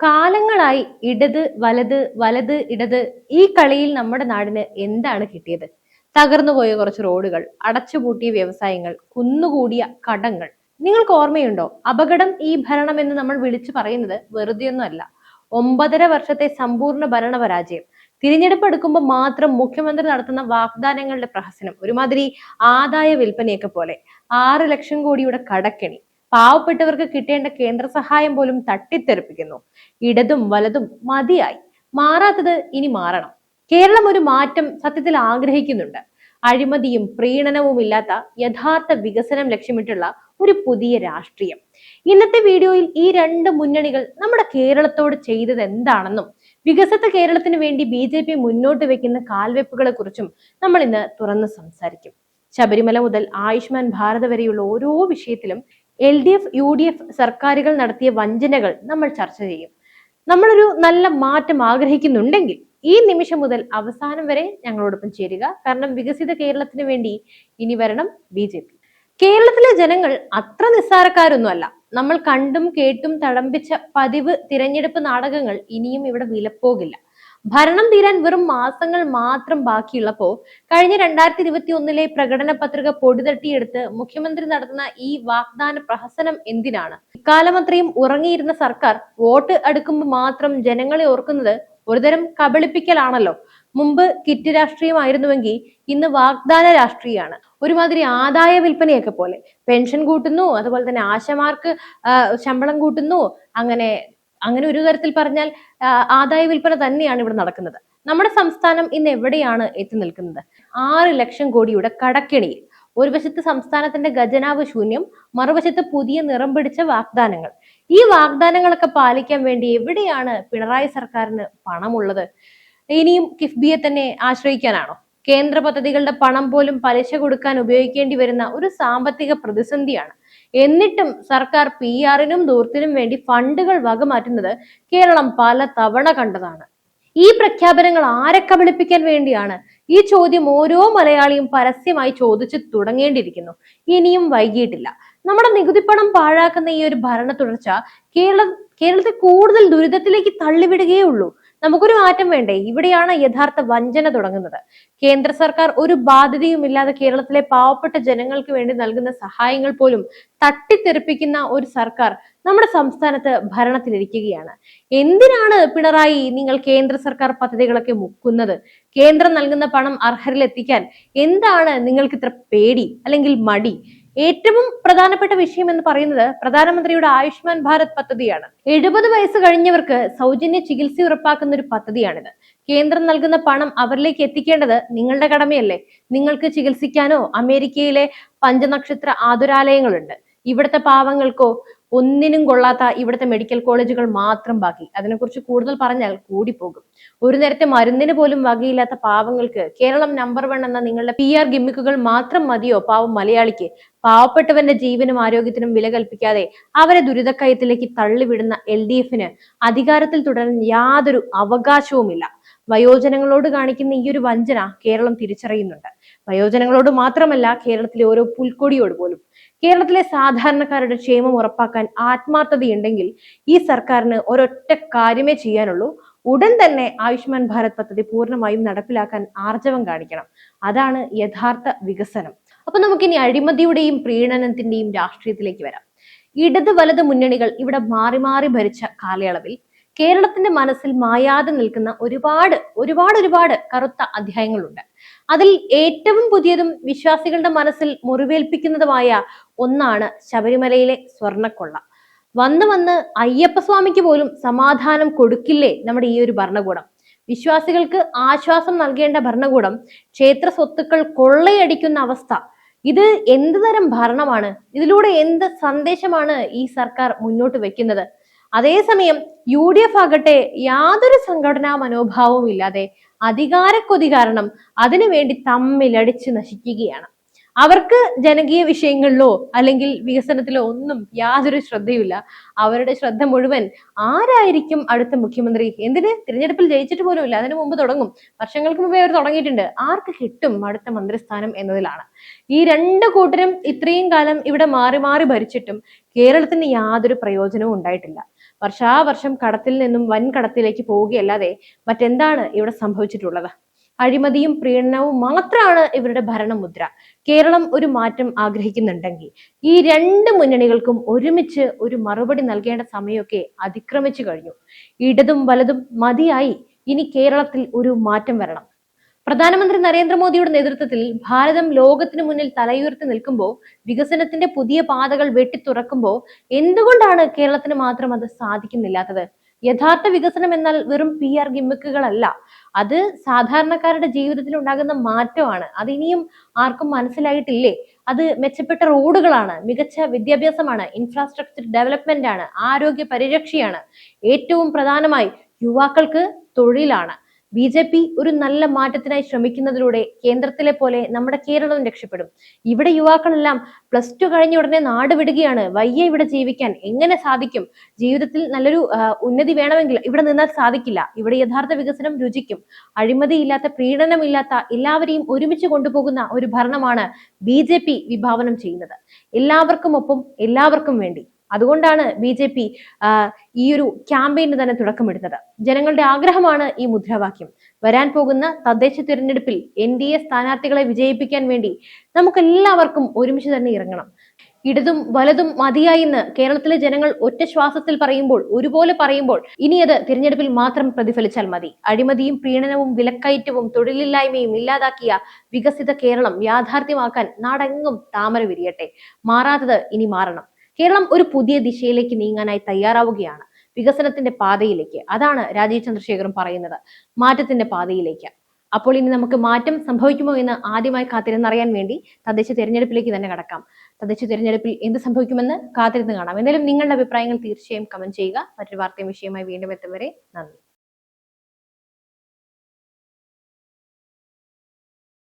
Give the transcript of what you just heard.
കാലങ്ങളായി ഇടത് വലത് വലത് ഇടത് ഈ കളിയിൽ നമ്മുടെ നാടിന് എന്താണ് കിട്ടിയത്? തകർന്നുപോയ കുറച്ച് റോഡുകൾ അടച്ചുപൂട്ടിയ വ്യവസായങ്ങൾ കുന്നുകൂടിയ കടങ്ങൾ. നിങ്ങൾക്ക് ഓർമ്മയുണ്ടോ? അപകടം ഈ ഭരണം എന്ന് നമ്മൾ വിളിച്ചു പറയുന്നത് വെറുതെയൊന്നുമല്ല ഒമ്പതര വർഷത്തെ സമ്പൂർണ ഭരണപരാജയം. തിരഞ്ഞെടുപ്പ് എടുക്കുമ്പോൾ മാത്രം മുഖ്യമന്ത്രി നടത്തുന്ന വാഗ്ദാനങ്ങളുടെ പ്രഹസനം. ഒരുമാതിരി ആദായ വിൽപ്പനയൊക്കെ പോലെ. ആറ് ലക്ഷം കോടിയുടെ കടക്കെണി. പാവപ്പെട്ടവർക്ക് കിട്ടേണ്ട കേന്ദ്ര സഹായം പോലും തട്ടിത്തെറിപ്പിക്കുന്നു. ഇടതും വലതും മതിയായി. മാറാത്തത് ഇനി മാറണം. കേരളം ഒരു മാറ്റം സത്യത്തിൽ ആഗ്രഹിക്കുന്നുണ്ട്. അഴിമതിയും പ്രീണനവും ഇല്ലാത്ത യഥാർത്ഥ വികസനം ലക്ഷ്യമിട്ടുള്ള ഒരു പുതിയ രാഷ്ട്രീയം. ഇന്നത്തെ വീഡിയോയിൽ ഈ രണ്ട് മുന്നണികൾ നമ്മുടെ കേരളത്തോട് ചെയ്തത് എന്താണെന്നും വികസിത കേരളത്തിന് വേണ്ടി ബി ജെ പി മുന്നോട്ട് വെക്കുന്ന കാൽവെപ്പുകളെ കുറിച്ചും നമ്മൾ ഇന്ന് തുറന്ന് സംസാരിക്കും. ശബരിമല മുതൽ ആയുഷ്മാൻ ഭാരത് വരെയുള്ള ഓരോ വിഷയത്തിലും L D F U D F സർക്കാരുകൾ നടത്തിയ വഞ്ചനകൾ നമ്മൾ ചർച്ച ചെയ്യും. നമ്മളൊരു നല്ല മാറ്റം ആഗ്രഹിക്കുന്നുണ്ടെങ്കിൽ ഈ നിമിഷം മുതൽ അവസാനം വരെ ഞങ്ങളോടൊപ്പം ചേരുക. കാരണം വികസിത കേരളത്തിന് വേണ്ടി ഇനി വരണം ബി ജെ പി. കേരളത്തിലെ ജനങ്ങൾ അത്ര നിസ്സാരക്കാരൊന്നുമല്ല. നമ്മൾ കണ്ടും കേട്ടും തഴമ്പിച്ച പതിവ് തിരഞ്ഞെടുപ്പ് നാടകങ്ങൾ ഇനിയും ഇവിടെ വിലപ്പോകില്ല. ഭരണം തീരാൻ വെറും മാസങ്ങൾ മാത്രം ബാക്കിയുള്ളപ്പോ കഴിഞ്ഞ രണ്ടായിരത്തി ഇരുപത്തി ഒന്നിലെ പ്രകടന പത്രിക പൊടിതട്ടിയെടുത്ത് മുഖ്യമന്ത്രി നടത്തുന്ന ഈ വാഗ്ദാന പ്രഹസനം എന്തിനാണ്? ഇക്കാലമത്രയും ഉറങ്ങിയിരുന്ന സർക്കാർ വോട്ട് അടുക്കുമ്പോൾ മാത്രം ജനങ്ങളെ ഓർക്കുന്നത് ഒരുതരം കബളിപ്പിക്കലാണല്ലോ. മുമ്പ് കിറ്റ് രാഷ്ട്രീയമായിരുന്നുവെങ്കിൽ ഇന്ന് വാഗ്ദാന രാഷ്ട്രീയമാണ് ഒരുമാതിരി ആദായ വിൽപ്പനയൊക്കെ പോലെ. പെൻഷൻ കൂട്ടുന്നു അതുപോലെ തന്നെ ആശമാർക്ക് ശമ്പളം കൂട്ടുന്നു അങ്ങനെ അങ്ങനെ ഒരു തരത്തിൽ പറഞ്ഞാൽ ആദായ വിൽപ്പന തന്നെയാണ് ഇവിടെ നടക്കുന്നത്. നമ്മുടെ സംസ്ഥാനം ഇന്ന് എവിടെയാണ് എത്തി നിൽക്കുന്നത്? ആറ് ലക്ഷം കോടിയുടെ കടക്കെണിയിൽ. ഒരു വശത്ത് സംസ്ഥാനത്തിന്റെ ഖജനാവ് ശൂന്യം മറുവശത്ത് പുതിയ നിറം പിടിച്ച വാഗ്ദാനങ്ങൾ. ഈ വാഗ്ദാനങ്ങളൊക്കെ പാലിക്കാൻ വേണ്ടി എവിടെയാണ് പിണറായി സർക്കാരിന് പണമുള്ളത്? ഇനിയും കിഫ്ബിയെ തന്നെ ആശ്രയിക്കാനാണോ? കേന്ദ്ര പദ്ധതികളുടെ പണം പോലും പലിശ കൊടുക്കാൻ ഉപയോഗിക്കേണ്ടി വരുന്ന ഒരു സാമ്പത്തിക പ്രതിസന്ധിയാണ് എന്നിട്ടും സർക്കാർ പി ആറിനും ദൂർത്തിനും വേണ്ടി ഫണ്ടുകൾ വകമാറ്റുന്നത് കേരളം പല തവണ കണ്ടതാണ്. ഈ പ്രഖ്യാപനങ്ങൾ ആരെ കബളിപ്പിക്കാൻ വേണ്ടിയാണ്? ഈ ചോദ്യം ഓരോ മലയാളിയും പരസ്യമായി ചോദിച്ചു തുടങ്ങേണ്ടിയിരിക്കുന്നു. ഇനിയും വൈകിയിട്ടില്ല. നമ്മുടെ നികുതിപ്പണം പാഴാക്കുന്ന ഈ ഒരു ഭരണ തുടർച്ച കേരള കേരളത്തെ കൂടുതൽ ദുരിതത്തിലേക്ക് തള്ളിവിടുകയേ ഉള്ളൂ. നമുക്കൊരു മാറ്റം വേണ്ടേ? ഇവിടെയാണ് യഥാർത്ഥ വഞ്ചന തുടങ്ങുന്നത്. കേന്ദ്ര സർക്കാർ ഒരു ബാധ്യതയുമില്ലാതെ കേരളത്തിലെ പാവപ്പെട്ട ജനങ്ങൾക്ക് വേണ്ടി നൽകുന്ന സഹായങ്ങൾ പോലും തട്ടിത്തെറിപ്പിക്കുന്ന ഒരു സർക്കാർ നമ്മുടെ സംസ്ഥാനത്ത് ഭരണത്തിലിരിക്കുകയാണ്. എന്തിനാണ് പിണറായി നിങ്ങൾ കേന്ദ്ര സർക്കാർ പദ്ധതികളൊക്കെ മുക്കുന്നത്? കേന്ദ്രം നൽകുന്ന പണം അർഹരിലെത്തിക്കാൻ എന്താണ് നിങ്ങൾക്ക് ഇത്ര പേടി അല്ലെങ്കിൽ മടി? ഏറ്റവും പ്രധാനപ്പെട്ട വിഷയം എന്ന് പറയുന്നത് പ്രധാനമന്ത്രിയുടെ ആയുഷ്മാൻ ഭാരത് പദ്ധതിയാണ്. എഴുപത് വയസ്സ് കഴിഞ്ഞവർക്ക് സൗജന്യ ചികിത്സ ഉറപ്പാക്കുന്ന ഒരു പദ്ധതിയാണിത്. കേന്ദ്രം നൽകുന്ന പണം അവരിലേക്ക് എത്തിക്കേണ്ടത് നിങ്ങളുടെ കടമയല്ലേ? നിങ്ങൾക്ക് ചികിത്സിക്കാനോ അമേരിക്കയിലെ പഞ്ചനക്ഷത്ര ആതുരാലയങ്ങളുണ്ട്. ഇവിടുത്തെ പാവങ്ങൾക്കോ ഒന്നിനും കൊള്ളാത്ത ഇവിടുത്തെ മെഡിക്കൽ കോളേജുകൾ മാത്രം ബാക്കി. അതിനെക്കുറിച്ച് കൂടുതൽ പറഞ്ഞാൽ കൂടിപ്പോകും. ഒരു നേരത്തെ മരുന്നിന് പോലും വകയില്ലാത്ത പാവങ്ങൾക്ക് കേരളം നമ്പർ വൺ എന്ന നിങ്ങളുടെ പി ആർ ഗിമ്മിക്കുകൾ മാത്രം മതിയോ? പാവം മലയാളിക്ക്. പാവപ്പെട്ടവന്റെ ജീവനും ആരോഗ്യത്തിനും വില കൽപ്പിക്കാതെ അവരെ ദുരിതക്കയത്തിലേക്ക് തള്ളിവിടുന്ന എൽ ഡി എഫിന് അധികാരത്തിൽ തുടരാൻ യാതൊരു അവകാശവുമില്ല. വയോജനങ്ങളോട് കാണിക്കുന്ന ഈ ഒരു വഞ്ചന കേരളം തിരിച്ചറിയുന്നുണ്ട്. വയോജനങ്ങളോട് മാത്രമല്ല കേരളത്തിലെ ഓരോ പുൽക്കൊടിയോട് പോലും. കേരളത്തിലെ സാധാരണക്കാരുടെ ക്ഷേമം ഉറപ്പാക്കാൻ ആത്മാർത്ഥതയുണ്ടെങ്കിൽ ഈ സർക്കാരിന് ഒരൊറ്റ കാര്യമേ ചെയ്യാനുള്ളൂ. ഉടൻ തന്നെ ആയുഷ്മാൻ ഭാരത് പദ്ധതി പൂർണമായും നടപ്പിലാക്കാൻ ആർജവം കാണിക്കണം. അതാണ് യഥാർത്ഥ വികസനം. അപ്പൊ നമുക്കിനി അഴിമതിയുടെയും പ്രീണനത്തിന്റെയും രാഷ്ട്രീയത്തിലേക്ക് വരാം. ഇടത് വലത് മുന്നണികൾ ഇവിടെ മാറി മാറി ഭരിച്ച കാലയളവിൽ കേരളത്തിന്റെ മനസ്സിൽ മായാതെ നിൽക്കുന്ന ഒരുപാട് ഒരുപാട് ഒരുപാട് കറുത്ത അധ്യായങ്ങളുണ്ട്. അതിൽ ഏറ്റവും പുതിയതും വിശ്വാസികളുടെ മനസ്സിൽ മുറിവേൽപ്പിക്കുന്നതുമായ ഒന്നാണ് ശബരിമലയിലെ സ്വർണക്കൊള്ള വന്ന് വന്ന് അയ്യപ്പസ്വാമിക്ക് പോലും സമാധാനം കൊടുക്കില്ലേ നമ്മുടെ ഈ ഒരു ഭരണകൂടം? വിശ്വാസികൾക്ക് ആശ്വാസം നൽകേണ്ട ഭരണകൂടം ക്ഷേത്ര സ്വത്തുക്കൾ കൊള്ളയടിക്കുന്ന അവസ്ഥ. ഇത് എന്ത് തരം ഭരണമാണ്? ഇതിലൂടെ എന്ത് സന്ദേശമാണ് ഈ സർക്കാർ മുന്നോട്ട് വെക്കുന്നത്? അതേസമയം യു ഡി എഫ് ആകട്ടെ യാതൊരു സംഘടനാ മനോഭാവവും ഇല്ലാതെ അധികാരക്കൊതി കാരണം അതിനുവേണ്ടി തമ്മിലടിച്ച് നശിക്കുകയാണ്. അവർക്ക് ജനകീയ വിഷയങ്ങളിലോ അല്ലെങ്കിൽ വികസനത്തിലോ ഒന്നും യാതൊരു ശ്രദ്ധയുമില്ല. അവരുടെ ശ്രദ്ധ മുഴുവൻ ആരായിരിക്കും അടുത്ത മുഖ്യമന്ത്രി? എന്തിന്? തിരഞ്ഞെടുപ്പിൽ ജയിച്ചിട്ട് പോലും ഇല്ല. അതിനു മുമ്പ് തുടങ്ങും. വർഷങ്ങൾക്ക് മുമ്പേ അവർ തുടങ്ങിയിട്ടുണ്ട്. ആർക്ക് കിട്ടും അടുത്ത മന്ത്രിസ്ഥാനം എന്നതിലാണ്. ഈ രണ്ട് കൂട്ടരും ഇത്രയും കാലം ഇവിടെ മാറി മാറി ഭരിച്ചിട്ടും കേരളത്തിന് യാതൊരു പ്രയോജനവും ഉണ്ടായിട്ടില്ല. വർഷാവർഷം കടത്തിൽ നിന്നും വൻ കടത്തിലേക്ക് പോവുകയല്ലാതെ മറ്റെന്താണ് ഇവിടെ സംഭവിച്ചിട്ടുള്ളത്? അഴിമതിയും പ്രീണനവും മാത്രമാണ് ഇവരുടെ ഭരണമുദ്ര. കേരളം ഒരു മാറ്റം ആഗ്രഹിക്കുന്നുണ്ടെങ്കിൽ ഈ രണ്ട് മുന്നണികൾക്കും ഒരുമിച്ച് ഒരു മറുപടി നൽകേണ്ട സമയമൊക്കെ അതിക്രമിച്ചു കഴിഞ്ഞു. ഇടതും വലതും മതിയായി ഇനി കേരളത്തിൽ ഒരു മാറ്റം വരണം. പ്രധാനമന്ത്രി നരേന്ദ്രമോദിയുടെ നേതൃത്വത്തിൽ ഭാരതം ലോകത്തിന് മുന്നിൽ തലയുയർത്തി നിൽക്കുമ്പോൾ വികസനത്തിന്റെ പുതിയ പാതകൾ വെട്ടിത്തുറക്കുമ്പോൾ എന്തുകൊണ്ടാണ് കേരളത്തിന് മാത്രം അത് സാധിക്കുന്നില്ലാത്തത്? യഥാർത്ഥ വികസനം എന്നാൽ വെറും പി ആർ ഗിമ്മിക്കുകളല്ല. അത് സാധാരണക്കാരുടെ ജീവിതത്തിൽ ഉണ്ടാകുന്ന മാറ്റമാണ്. അത് ഇനിയും ആർക്കും മനസ്സിലായിട്ടില്ലേ? അത് മെച്ചപ്പെട്ട റോഡുകളാണ്. മികച്ച വിദ്യാഭ്യാസമാണ്. ഇൻഫ്രാസ്ട്രക്ചർ ഡെവലപ്മെന്റ് ആണ്. ആരോഗ്യ പരിരക്ഷയാണ്. ഏറ്റവും പ്രധാനമായി യുവാക്കൾക്ക് തൊഴിലാണ്. ബി ജെ പി ഒരു നല്ല മാറ്റത്തിനായി ശ്രമിക്കുന്നതിലൂടെ കേന്ദ്രത്തിലെ പോലെ നമ്മുടെ കേരളവും രക്ഷപ്പെടും. ഇവിടെ യുവാക്കളെല്ലാം പ്ലസ് ടു കഴിഞ്ഞ ഉടനെ നാട് വിടുകയാണ്. വയ്യ ഇവിടെ ജീവിക്കാൻ എങ്ങനെ സാധിക്കും? ജീവിതത്തിൽ നല്ലൊരു ഉന്നതി വേണമെങ്കിൽ ഇവിടെ നിന്നാൽ സാധിക്കില്ല. ഇവിടെ യഥാർത്ഥ വികസനം രുചിക്കും. അഴിമതിയില്ലാത്ത പ്രീണനമില്ലാത്ത എല്ലാവരെയും ഒരുമിച്ച് കൊണ്ടുപോകുന്ന ഒരു ഭരണമാണ് ബി വിഭാവനം ചെയ്യുന്നത്. എല്ലാവർക്കും ഒപ്പം എല്ലാവർക്കും വേണ്ടി. അതുകൊണ്ടാണ് ബി ജെ പി ഈ ഒരു ക്യാമ്പയിന് തന്നെ തുടക്കമിടുന്നത്. ജനങ്ങളുടെ ആഗ്രഹമാണ് ഈ മുദ്രാവാക്യം. വരാൻ പോകുന്ന തദ്ദേശ തിരഞ്ഞെടുപ്പിൽ എൻ ഡി എ സ്ഥാനാർത്ഥികളെ വിജയിപ്പിക്കാൻ വേണ്ടി നമുക്ക് എല്ലാവർക്കും ഒരുമിച്ച് തന്നെ ഇറങ്ങണം. ഇടതും വലതും മതിയായി എന്ന് കേരളത്തിലെ ജനങ്ങൾ ഒറ്റ ശ്വാസത്തിൽ പറയുമ്പോൾ ഒരുപോലെ പറയുമ്പോൾ ഇനി അത് തിരഞ്ഞെടുപ്പിൽ മാത്രം പ്രതിഫലിച്ചാൽ മതി. അഴിമതിയും പ്രീണനവും വിലക്കയറ്റവും തൊഴിലില്ലായ്മയും ഇല്ലാതാക്കിയ വികസിത കേരളം യാഥാർത്ഥ്യമാക്കാൻ നാടെങ്ങും താമര വിരിയട്ടെ. മാറാത്തത് ഇനി മാറണം. കേരളം ഒരു പുതിയ ദിശയിലേക്ക് നീങ്ങാനായി തയ്യാറാവുകയാണ്. വികസനത്തിന്റെ പാതയിലേക്ക്. അതാണ് രാജീവ് ചന്ദ്രശേഖരൻ പറയുന്നത്. മാറ്റത്തിന്റെ പാതയിലേക്ക്. അപ്പോൾ ഇനി നമുക്ക് മാറ്റം സംഭവിക്കുമോ എന്ന് ആദ്യമായി കാത്തിരുന്നറിയാൻ വേണ്ടി തദ്ദേശ തിരഞ്ഞെടുപ്പിലേക്ക് തന്നെ കടക്കാം. തദ്ദേശ തിരഞ്ഞെടുപ്പിൽ എന്ത് സംഭവിക്കുമെന്ന് കാത്തിരുന്ന് കാണാം. എന്തായാലും നിങ്ങളുടെ അഭിപ്രായങ്ങൾ തീർച്ചയായും കമന്റ് ചെയ്യുക. മറ്റൊരു വാർത്തയും വിഷയമായി വീണ്ടും എത്തും വരെ നന്ദി.